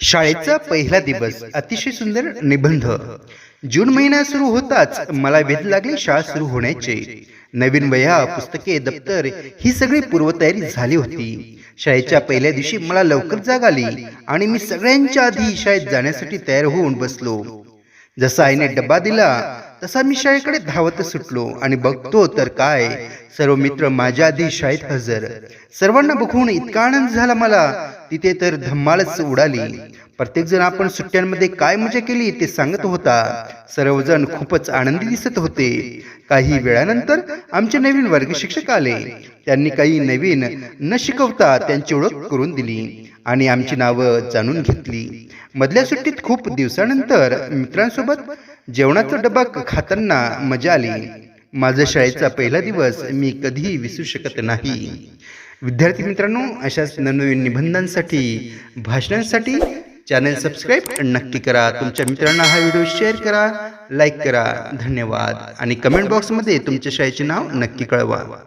शाळेचा पहिला दिवस अतिशय सुंदर निबंध. जून महिना सुरू होताच मला वेध लागले शाळा सुरू होण्याचे. नवीन वह्या पुस्तके दप्तर ही सगळी पूर्वतयारी झाली होती. शाळेच्या पहिल्या दिवशी मला लवकर जाग आली आणि मी सगळ्यांच्या आधी शाळेत जाण्यासाठी तयार होऊन बसलो. जसा आईने डब्बा दिला तसा मी शाळेकडे धावत सुटलो आणि बघतो तर काय सर्व मित्र माझ्या आधी शाळेत हजर. सर्वांना बघून इतका आनंद झाला मला तिथे तर धम्मालच उडाली. प्रत्येक जण आपण सुट्ट्यांमध्ये काय मजा केली ते सांगत होता. सर्वजण खूपच आनंदी दिसत होते. काही वेळानंतर आमचे नवीन वर्ग शिक्षक आले. त्यांनी काही नवीन न शिकवता त्यांची ओळख करून दिली आणि आमची नावं जाणून घेतली. मधल्या सुट्टीत खूप दिवसानंतर मित्रांसोबत जेवणाचा डबा खाताना मजा आली. माझा शाळेचा पहिला दिवस मी कधीही विसरू शकत नाही. विद्यार्थी मित्रांनो अशाच नवनवीन निबंधांसाठी भाषणांसाठी चॅनल सबस्क्राईब नक्की करा. तुमच्या मित्रांना हा व्हिडिओ शेअर करा लाईक करा. धन्यवाद. आणि कमेंट बॉक्समध्ये तुमच्या शाळेचे नाव नक्की कळवा.